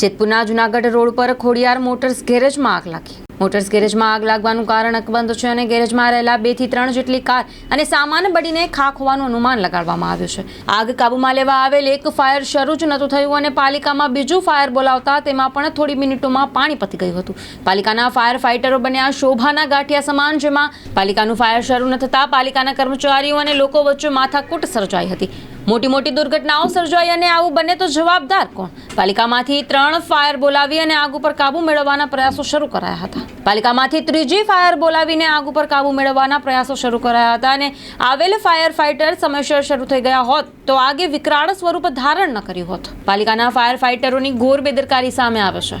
જેતપુરના Junagadh road પર Khodiyar motors ગેરેજમાં આગ લાગી. મોટર્સ ગેરેજમાં આગ લાગવાનું કારણ અકબંધ છે અને ગેરેજમાં રહેલા બેથી ત્રણ જેટલી કાર અને સામાન બળીને ખાખ હોવાનું અનુમાન લગાડવામાં આવ્યું છે. આગ કાબૂમાં લેવા આવેલ એક ફાયર શરૂ જ નહોતું થયું અને પાલિકામાં બીજું ફાયર બોલાવતા તેમાં પણ થોડી મિનિટોમાં પાણી પતી ગયું હતું. પાલિકાના ફાયર ફાઇટરો બન્યા શોભાના ગાંઠિયા સમાન જેમાં પાલિકાનું ફાયર શરૂ ન થતાં પાલિકાના કર્મચારીઓ અને લોકો વચ્ચે માથાકૂટ સર્જાઈ હતી. મોટી મોટી દુર્ઘટનાઓ સર્જાઈ અને આવું બને તો જવાબદાર કોણ? પાલિકામાંથી ત્રણ ફાયર બોલાવી અને આગ ઉપર કાબુ મેળવવાના પ્રયાસો શરૂ કરાયા હતા. પાલિકામાંથી ત્રીજી ફાયર બોલાવીને આગ ઉપર કાબુ મેળવવાના પ્રયાસો શરૂ કરાયા હતા અને આવેલ ફાયર ફાઇટર સમયસર શરૂ થઈ ગયા હોત તો આગે વિકરાળ સ્વરૂપ ધારણ ન કર્યું હોત. પાલિકાના ફાયર ફાઇટરોની ઘોર બેદરકારી સામે આવે છે.